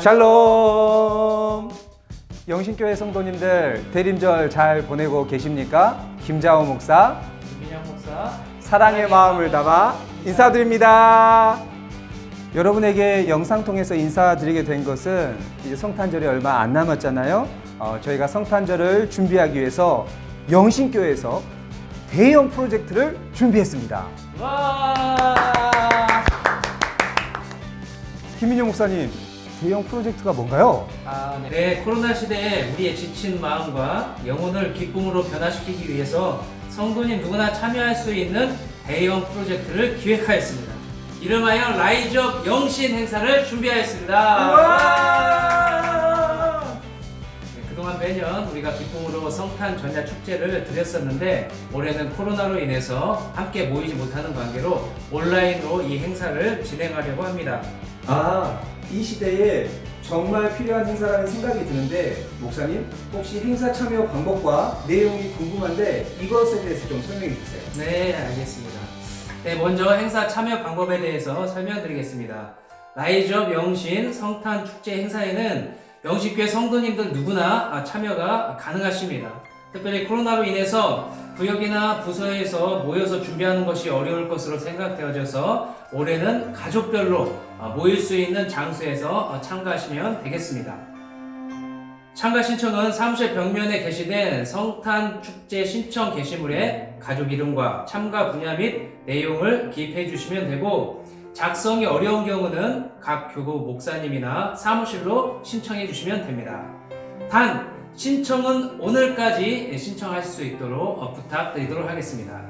샬롬 영신교회 성도님들 대림절 잘 보내고 계십니까? 김자호 목사 김민영 목사 사랑의 마음을 담아 인사드립니다. 여러분에게 영상 통해서 인사드리게 된 것은 이제 성탄절이 얼마 안 남았잖아요. 어, 저희가 성탄절을 준비하기 위해서 영신교회에서 대형 프로젝트를 준비했습니다. 와 김민영 목사님, 대형 프로젝트가 뭔가요? 아, 네. 네, 코로나 시대에 우리의 지친 마음과 영혼을 기쁨으로 변화시키기 위해서 성도님 누구나 참여할 수 있는 대형 프로젝트를 기획하였습니다. 이름하여 라이즈업 영신 행사를 준비하였습니다. 네, 그동안 매년 우리가 기쁨으로 성탄 전야 축제를 드렸었는데 올해는 코로나로 인해서 함께 모이지 못하는 관계로 온라인으로 이 행사를 진행하려고 합니다. 아, 이 시대에 정말 필요한 행사라는 생각이 드는데 목사님 혹시 행사 참여 방법과 내용이 궁금한데 이것에 대해서 좀 설명해 주세요. 네, 알겠습니다. 네, 먼저 행사 참여 방법에 대해서 설명드리겠습니다. 라이즈업 영신 성탄 축제 행사에는 영신교회 성도님들 누구나 아, 참여가 가능하십니다. 특별히 코로나로 인해서 구역이나 부서에서 모여서 준비하는 것이 어려울 것으로 생각되어져서 올해는 가족별로 아, 모일 수 있는 장소에서 어, 참가하시면 되겠습니다. 참가 신청은 사무실 벽면에 게시된 성탄 축제 신청 게시물에 가족 이름과 참가 분야 및 내용을 기입해 주시면 되고 작성이 어려운 경우는 각 교구 목사님이나 사무실로 신청해 주시면 됩니다. 단 신청은 오늘까지 신청할 수 있도록 어, 부탁드리도록 하겠습니다.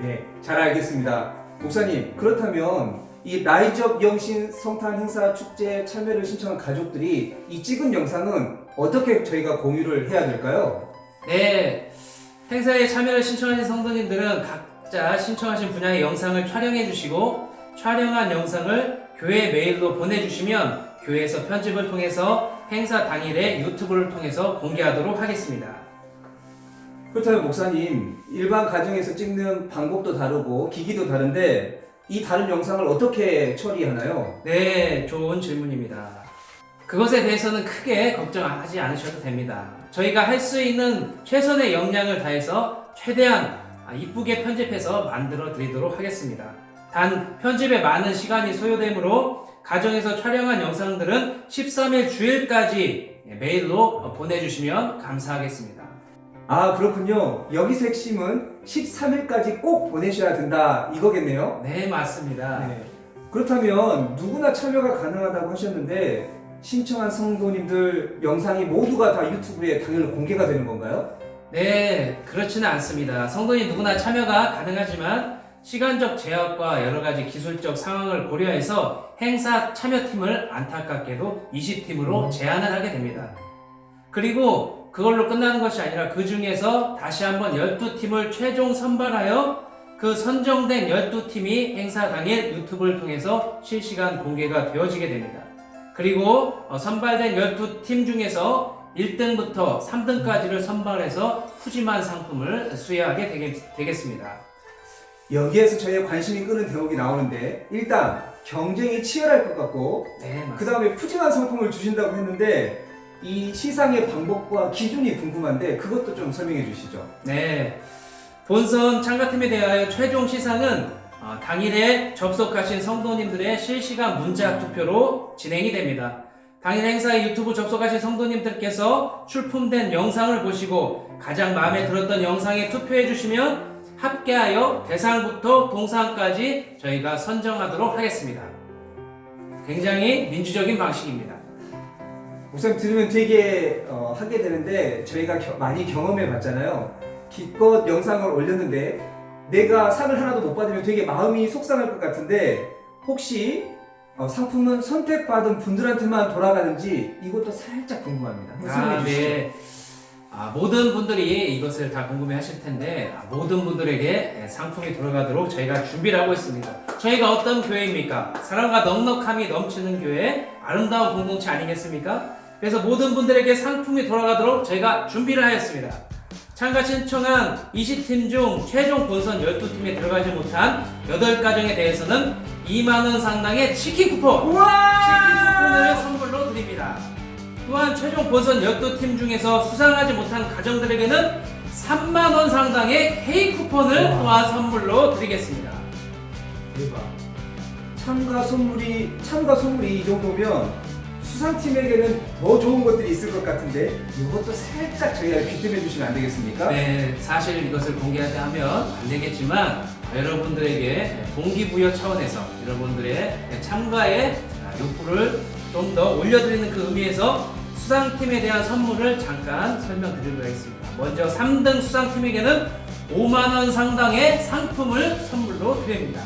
네, 잘 알겠습니다. 목사님, 그렇다면 이 라이즈업 영신 성탄 행사 축제에 참여를 신청한 가족들이 이 찍은 영상은 어떻게 저희가 공유를 해야 될까요? 네, 행사에 참여를 신청하신 성도님들은 각자 신청하신 분야의 영상을 촬영해 주시고 촬영한 영상을 교회 메일로 보내주시면 교회에서 편집을 통해서 행사 당일에 유튜브를 통해서 공개하도록 하겠습니다. 그렇다면 목사님, 일반 가정에서 찍는 방법도 다르고 기기도 다른데 이 다른 영상을 어떻게 처리하나요? 네, 좋은 질문입니다. 그것에 대해서는 크게 걱정하지 않으셔도 됩니다. 저희가 할 수 있는 최선의 역량을 다해서 최대한 아, 이쁘게 편집해서 만들어 드리도록 하겠습니다. 단, 편집에 많은 시간이 소요되므로 가정에서 촬영한 영상들은 13일 주일까지 메일로 보내주시면 감사하겠습니다. 아, 그렇군요. 여기서 핵심은 13일까지 꼭 보내셔야 된다 이거겠네요. 네, 맞습니다. 네. 그렇다면 누구나 참여가 가능하다고 하셨는데 신청한 성도님들 영상이 모두가 다 유튜브에 당연히 공개가 되는 건가요? 네, 그렇지는 않습니다. 성도님 누구나 참여가 가능하지만 시간적 제약과 여러 가지 기술적 상황을 고려해서 행사 참여팀을 안타깝게도 20팀으로 제한을 하게 됩니다. 그리고 그걸로 끝나는 것이 아니라 그 중에서 다시 한번 12팀을 최종 선발하여 그 선정된 12팀이 행사 당일 유튜브를 통해서 실시간 공개가 되어지게 됩니다. 그리고 어, 선발된 12팀 중에서 1등부터 3등까지를 선발해서 푸짐한 상품을 수여하게 되겠, 되겠습니다. 여기에서 저희의 관심이 끄는 대목이 나오는데 일단 경쟁이 치열할 것 같고 네, 맞습니다. 그 다음에 푸짐한 상품을 주신다고 했는데 이 시상의 방법과 기준이 궁금한데 그것도 좀 설명해 주시죠. 네. 본선 참가팀에 대하여 최종 시상은 어, 당일에 접속하신 성도님들의 실시간 문자 투표로 진행이 됩니다. 당일 행사에 유튜브 접속하신 성도님들께서 출품된 영상을 보시고 가장 마음에 들었던 영상에 투표해 주시면 합계하여 대상부터 동상까지 저희가 선정하도록 하겠습니다. 굉장히 민주적인 방식입니다. 목사님 들으면 되게 어, 하게 되는데 저희가 겨- 많이 경험해 봤잖아요. 기껏 영상을 올렸는데 내가 상을 하나도 못 받으면 되게 마음이 속상할 것 같은데 혹시 어, 상품은 선택받은 분들한테만 돌아가는지 이것도 살짝 궁금합니다. 한번 설명해 아, 주시죠. 네. 아, 모든 분들이 이것을 다 궁금해 하실 텐데, 아, 모든 분들에게 예, 상품이 돌아가도록 저희가 준비를 하고 있습니다. 저희가 어떤 교회입니까? 사랑과 넉넉함이 넘치는 교회, 아름다운 공동체 아니겠습니까? 그래서 모든 분들에게 상품이 돌아가도록 저희가 준비를 하였습니다. 참가 신청한 20팀 중 최종 본선 12팀에 들어가지 못한 8가정에 대해서는 2만 원 상당의 치킨 쿠폰 치킨! 쿠폰을. 또한 최종 본선 12팀 중에서 수상하지 못한 가정들에게는 3만 원 상당의 케이크 쿠폰을 우와. 또한 선물로 드리겠습니다. 대박. 참가 선물이 참가 선물이 이 정도면 수상팀에게는 더 좋은 것들이 있을 것 같은데 이것도 살짝 저희가 귀뜸해 주시면 안 되겠습니까? 네, 사실 이것을 공개하면 안 되겠지만 여러분들에게 동기부여 차원에서 여러분들의 참가의 욕구를 좀 더 올려드리는 그 의미에서 수상팀에 대한 선물을 잠깐 설명드리도록 하겠습니다. 먼저 3등 수상팀에게는 5만 원 상당의 상품을 선물로 드립니다.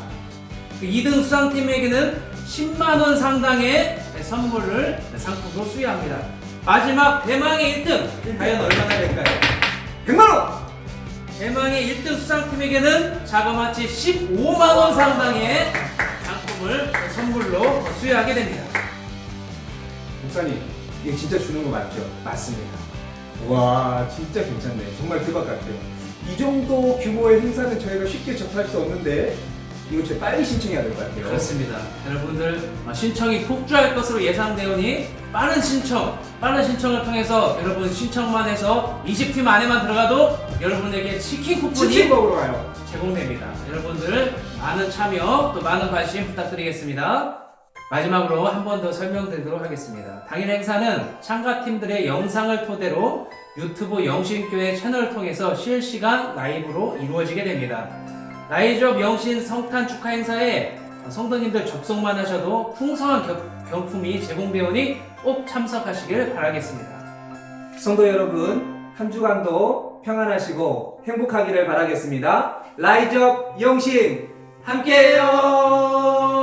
그 2등 수상팀에게는 10만 원 상당의 선물을 상품으로 수여합니다. 마지막 대망의 1등 과연 얼마나 될까요? 100만 원! 대망의 1등 수상팀에게는 자그마치 15만원 상당의 상품을 선물로 수여하게 됩니다. 목사님 이게 진짜 주는 거 맞죠? 맞습니다. 와 진짜 괜찮네 정말 대박 같아요 이 정도 규모의 행사는 저희가 쉽게 접할 수 없는데 이거 진짜 빨리 신청해야 될 것 같아요 그렇습니다. 여러분들 어, 신청이 폭주할 것으로 예상되오니 빠른 신청, 빠른 신청을 통해서 여러분 신청만 해서 20팀 안에만 들어가도 여러분에게 치킨 쿠폰이 치킨 먹으러 가요 제공됩니다. 여러분들 많은 참여 또 많은 관심 부탁드리겠습니다. 마지막으로 한 번 더 설명드리도록 하겠습니다. 당일 행사는 참가팀들의 영상을 토대로 유튜브 영신교회 채널을 통해서 실시간 라이브로 이루어지게 됩니다. 라이즈업 영신 성탄 축하 행사에 성도님들 접속만 하셔도 풍성한 겨- 경품이 제공되오니 꼭 참석하시길 바라겠습니다. 성도 여러분 한 주간도 평안하시고 행복하기를 바라겠습니다 라이즈업 영신 함께해요.